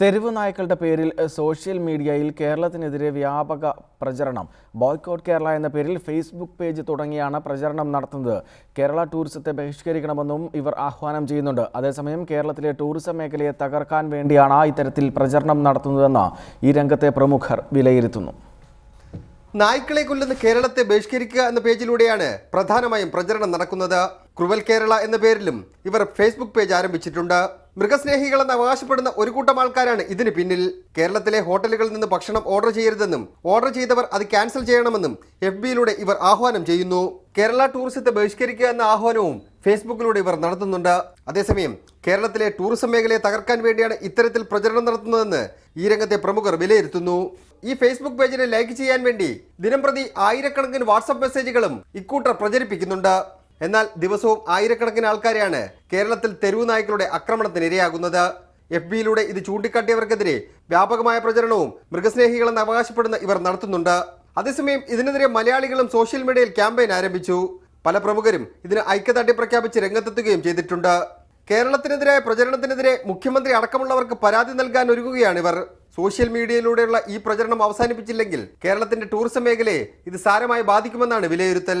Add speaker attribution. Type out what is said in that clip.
Speaker 1: തെരുവ് നായ്ക്കളുടെ പേരിൽ സോഷ്യൽ മീഡിയയിൽ കേരളത്തിനെതിരെ വ്യാപക പ്രചരണം. ബോയ്ക്കോട്ട് കേരള എന്ന പേരിൽ ഫേസ്ബുക്ക് പേജ് തുടങ്ങിയാണ് പ്രചരണം നടത്തുന്നത്. കേരള ടൂറിസത്തെ ബഹിഷ്കരിക്കണമെന്നും ഇവർ ആഹ്വാനം ചെയ്യുന്നുണ്ട്. അതേസമയം കേരളത്തിലെ ടൂറിസം മേഖലയെ തകർക്കാൻ വേണ്ടിയാണ് ഇത്തരത്തിൽ പ്രചരണം നടത്തുന്നതെന്ന് ഈ രംഗത്തെ പ്രമുഖർ വിലയിരുത്തുന്നു.
Speaker 2: നായ്ക്കളെ കൊല്ലുന്ന കേരളത്തെ ബഹിഷ്കരിക്കുക എന്ന പേജിലൂടെയാണ് പ്രധാനമായും പ്രചരണം നടക്കുന്നത്. ക്രുവൽ കേരള എന്ന പേരിലും ഇവർ ഫേസ്ബുക്ക് പേജ് ആരംഭിച്ചിട്ടുണ്ട്. മൃഗസ്നേഹികളെന്ന് അവകാശപ്പെടുന്ന ഒരു കൂട്ടം ആൾക്കാരാണ് ഇതിന് പിന്നിൽ. കേരളത്തിലെ ഹോട്ടലുകളിൽ നിന്ന് ഭക്ഷണം ഓർഡർ ചെയ്യരുതെന്നും ഓർഡർ ചെയ്തവർ അത് ക്യാൻസൽ ചെയ്യണമെന്നും എഫ് ബിയിലൂടെ ഇവർ ആഹ്വാനം ചെയ്യുന്നു. കേരള ടൂറിസത്തെ ബഹിഷ്കരിക്കുക എന്ന ആഹ്വാനവും ഫേസ്ബുക്കിലൂടെ ഇവർ നടത്തുന്നുണ്ട്. അതേസമയം കേരളത്തിലെ ടൂറിസം മേഖലയെ തകർക്കാൻ വേണ്ടിയാണ് ഇത്തരത്തിൽ പ്രചരണം നടത്തുന്നതെന്ന് ഈ രംഗത്തെ പ്രമുഖർ വിലയിരുത്തുന്നു. ഈ ഫേസ്ബുക്ക് പേജിനെ ലൈക്ക് ചെയ്യാൻ വേണ്ടി ദിനംപ്രതി ആയിരക്കണക്കിന് വാട്സപ്പ് മെസ്സേജുകളും ഇക്കൂട്ടർ പ്രചരിപ്പിക്കുന്നുണ്ട്. എന്നാൽ ദിവസവും ആയിരക്കണക്കിന് ആൾക്കാരെയാണ് കേരളത്തിൽ തെരുവു നായ്ക്കളുടെ ആക്രമണത്തിന് ഇരയാകുന്നത്. എഫ് ബിയിലൂടെ ഇത് ചൂണ്ടിക്കാട്ടിയവർക്കെതിരെ വ്യാപകമായ പ്രചരണവും മൃഗസ്നേഹികളെന്ന് അവകാശപ്പെടുന്ന ഇവർ നടത്തുന്നുണ്ട്. അതേസമയം ഇതിനെതിരെ മലയാളികളും സോഷ്യൽ മീഡിയയിൽ ക്യാമ്പയിൻ ആരംഭിച്ചു. പല പ്രമുഖരും ഇതിന് ഐക്യദാർഢ്യം പ്രഖ്യാപിച്ച് രംഗത്തെത്തുകയും ചെയ്തിട്ടുണ്ട്. കേരളത്തിനെതിരായ പ്രചരണത്തിനെതിരെ മുഖ്യമന്ത്രി അടക്കമുള്ളവർക്ക് പരാതി നൽകാൻ ഒരുങ്ങുകയാണിവർ. സോഷ്യൽ മീഡിയയിലൂടെയുള്ള ഈ പ്രചരണം അവസാനിപ്പിച്ചില്ലെങ്കിൽ കേരളത്തിന്റെ ടൂറിസം മേഖലയെ ഇത് സാരമായി ബാധിക്കുമെന്നാണ് വിലയിരുത്തൽ.